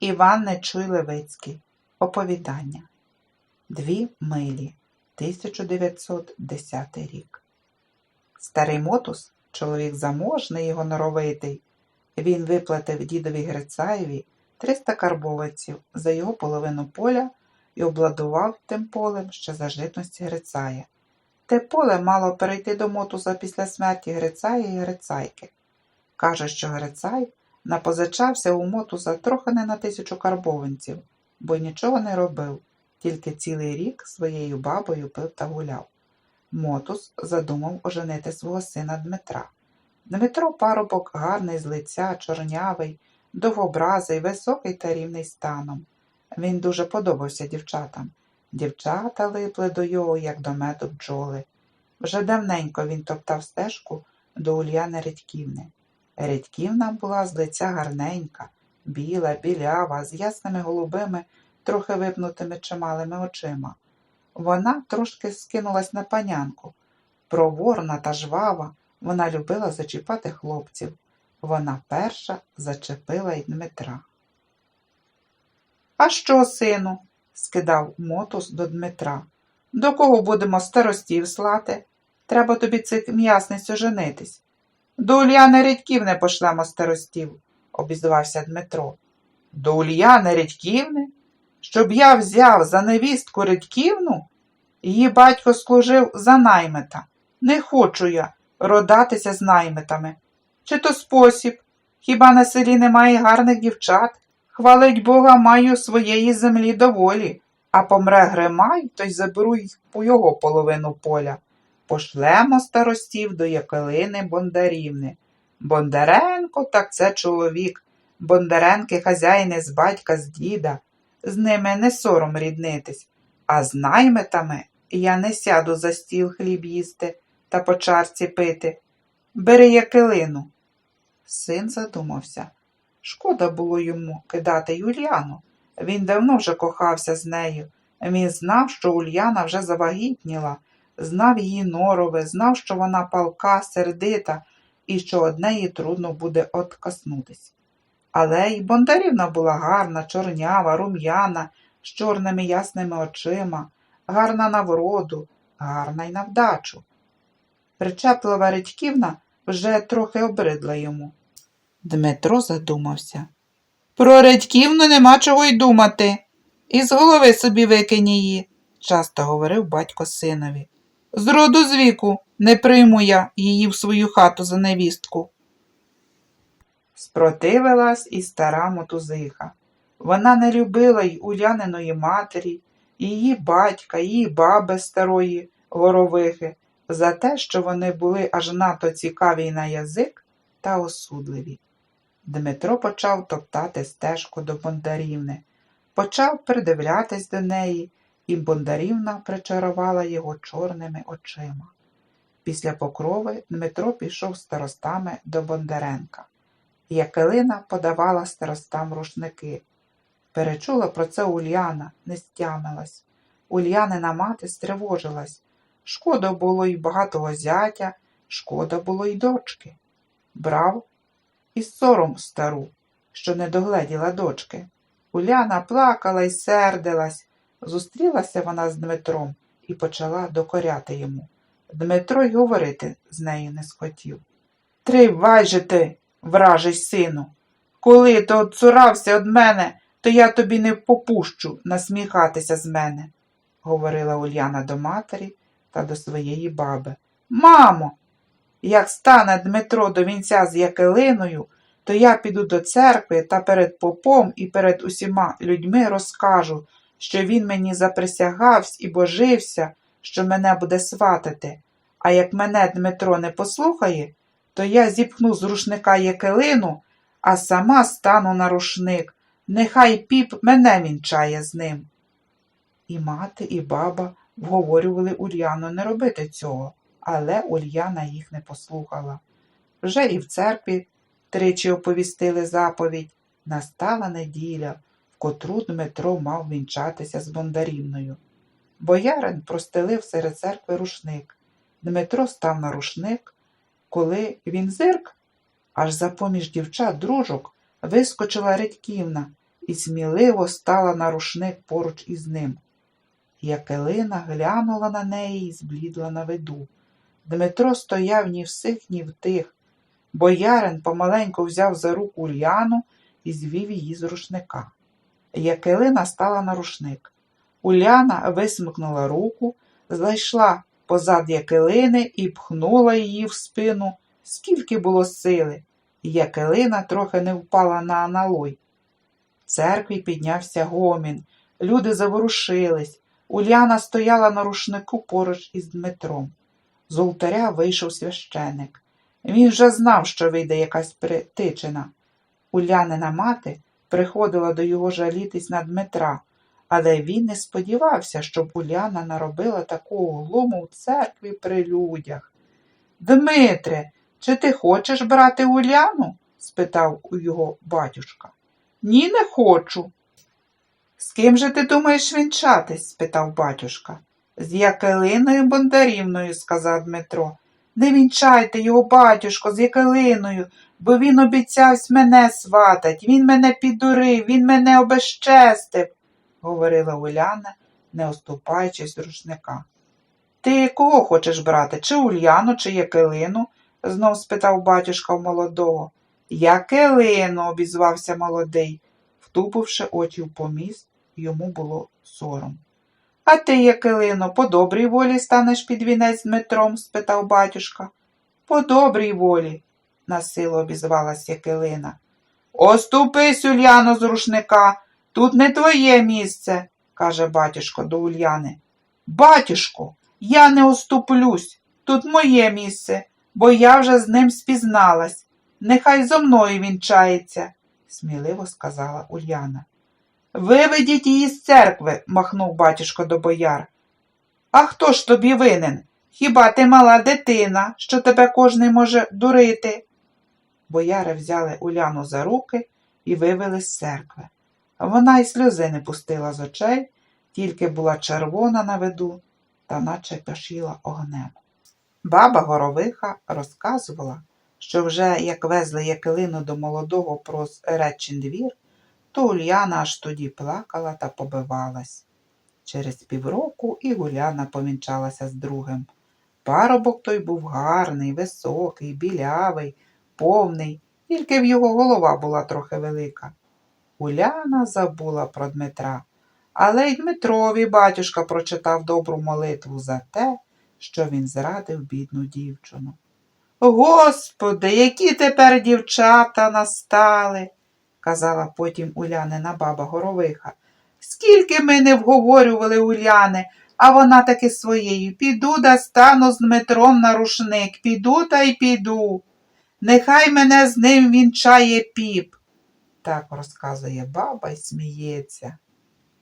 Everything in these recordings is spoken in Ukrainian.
Іван Нечуй Левицький. Оповідання. Дві милі. 1910 рік. Старий мотус, чоловік заможний і гоноровитий, він виплатив дідові Грицаєві 300 карбовиців за його половину поля і обладував тим полем ще за житності Грицая. Те поле мало перейти до мотуса після смерті Грицая і Грицайки. Каже, що Грицай напозичався у мотуса трохи не на тисячу карбованців, бо нічого не робив, тільки цілий рік своєю бабою пив та гуляв. Мотус задумав оженити свого сина Дмитра. Дмитро парубок гарний з лиця, чорнявий, довгобразий, високий та рівний станом. Він дуже подобався дівчатам. Дівчата липли до його, як до меду бджоли. Вже давненько він топтав стежку до Ульяни Редьківни. Редьківна була з лиця гарненька, біла, білява, з ясними голубими, трохи випнутими чималими очима. Вона трошки скинулась на панянку. Проворна та жвава, вона любила зачіпати хлопців. Вона перша зачепила й Дмитра. А що, сину? скидав мотус до Дмитра. До кого будемо старостів слати? Треба тобі цих м'ясниць оженитись. До Ульяни Редьківни пошлемо старостів, обізвався Дмитро. До Ульяни Редьківни? Щоб я взяв за невістку Редьківну? Її батько служив за наймита. Не хочу я родатися з наймитами. Чи то спосіб? Хіба на селі немає гарних дівчат? Хвалить Бога, маю своєї землі доволі, а помре Гримай, то й заберу й по його половину поля. Пошлемо старостів до Якелини Бондарівни. Бондаренко, так це чоловік. Бондаренки хазяїни з батька, з діда. З ними не сором ріднитись, а з наймитами я не сяду за стіл хліб їсти та по чарці пити. Бери Якелину. Син задумався. Шкода було йому кидати Юліану. Він давно вже кохався з нею. Він знав, що Ульяна вже завагітніла, знав її норове, знав, що вона палка, сердита і що од неї трудно буде откоснутись. Але й Бондарівна була гарна, чорнява, рум'яна, з чорними ясними очима, гарна на вроду, гарна й на вдачу. Причеплива Редьківна вже трохи обридла йому. Дмитро задумався. Про Редьківну нема чого й думати. Із голови собі викинь її, часто говорив батько синові. З роду з віку не прийму я її в свою хату за невістку. Спротивилась і стара мотузиха. Вона не любила й Уляниної матері, її батька, її баби старої горовихи за те, що вони були аж надто цікаві на язик та осудливі. Дмитро почав топтати стежку до Бондарівни, почав придивлятись до неї, і Бондарівна причарувала його чорними очима. Після покрови Дмитро пішов старостами до Бондаренка. Якелина подавала старостам рушники. Перечула про це Ульяна, не стямилась. Ульянина мати стривожилась. Шкода було й багатого зятя, шкода було й дочки. Брав і сором стару, що не догледіла дочки. Уляна плакала й сердилась. Зустрілася вона з Дмитром і почала докоряти йому. Дмитро й говорити з нею не схотів. Тривай же ти, вражий сину. Коли ти отцурався від мене, то я тобі не попущу насміхатися з мене, говорила Уляна до матері та до своєї баби. Мамо, як стане Дмитро до вінця з Якелиною, то я піду до церкви та перед попом і перед усіма людьми розкажу, що він мені заприсягався і божився, що мене буде сватати. А як мене Дмитро не послухає, то я зіпхну з рушника Якелину, а сама стану на рушник. Нехай піп мене вінчає з ним. І мати, і баба вговорювали Ульяну не робити цього, але Ульяна їх не послухала. Вже і в церкві тричі оповістили заповідь настала неділя, котру Дмитро мав вінчатися з Бондарівною. Боярин простелив серед церкви рушник. Дмитро став на рушник, коли він зирк, аж за поміж дівчат дружок вискочила Редьківна і сміливо стала на рушник поруч із ним. Якелина глянула на неї і зблідла на виду. Дмитро стояв ні всіх, ні в тих. Боярин помаленьку взяв за руку Ульяну і звів її з рушника. Якелина стала на рушник. Уляна висмикнула руку, зайшла позад Якелини і пхнула її в спину, скільки було сили. Якелина трохи не впала на аналой. В церкві піднявся гомін, люди заворушились. Уляна стояла на рушнику поруч із Дмитром. З алтаря вийшов священик. Він вже знав, що вийде якась притичина. Улянина мати приходила до його жалітись на Дмитра, але він не сподівався, щоб Уляна наробила такого глуму в церкві при людях. Дмитре, чи ти хочеш брати Уляну? спитав у його батюшка. Ні, не хочу. З ким же ти думаєш вінчатись? спитав батюшка. З Якелиною Бондарівною, сказав Дмитро. Не вінчайте його, батюшко, з Якелиною, бо він обіцявсь мене сватать, він мене підурив, він мене обезчестив, говорила Уляна, не оступаючись рушника. Ти кого хочеш брати, чи Ульяну, чи Якелину? знов спитав батюшка в молодого. Якелину, обізвався молодий, втупивши очі в поміст, йому було сором. А ти, Якелино, по добрій волі станеш під вінець з Дмитром? спитав батюшка. По добрій волі, насилу обізвалась Якелина. Оступись, Уляно, з рушника, тут не твоє місце, каже батюшко до Ульяни. Батюшко, я не оступлюсь, тут моє місце, бо я вже з ним спізналась. Нехай зо мною вінчається, сміливо сказала Ульяна. Виведіть її з церкви, махнув батюшко до бояр. А хто ж тобі винен? Хіба ти мала дитина, що тебе кожний може дурити? Бояри взяли Уляну за руки і вивели з церкви. Вона й сльози не пустила з очей, тільки була червона на виду та наче пашіла огнем. Баба Горовиха розказувала, що вже як везли Якелину до молодого про Речин двір, то Ульяна аж тоді плакала та побивалась. Через півроку і Уляна помінчалася з другим. Парубок той був гарний, високий, білявий, повний, тільки в його голова була трохи велика. Уляна забула про Дмитра, але й Дмитрові батюшка прочитав добру молитву за те, що він зрадив бідну дівчину. Господи, які тепер дівчата настали, казала потім Улянина баба Горовиха. Скільки ми не вговорювали Уляни, а вона таки своєю піду да стану з Дмитром на рушник, піду та й піду. Нехай мене з ним вінчає піп. Так розказує баба й сміється.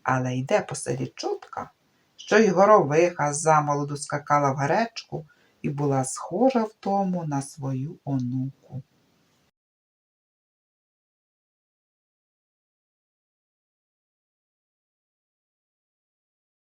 Але йде по селі чутка, що й горовиха замолоду скакала в гречку і була схожа в тому на свою онуку.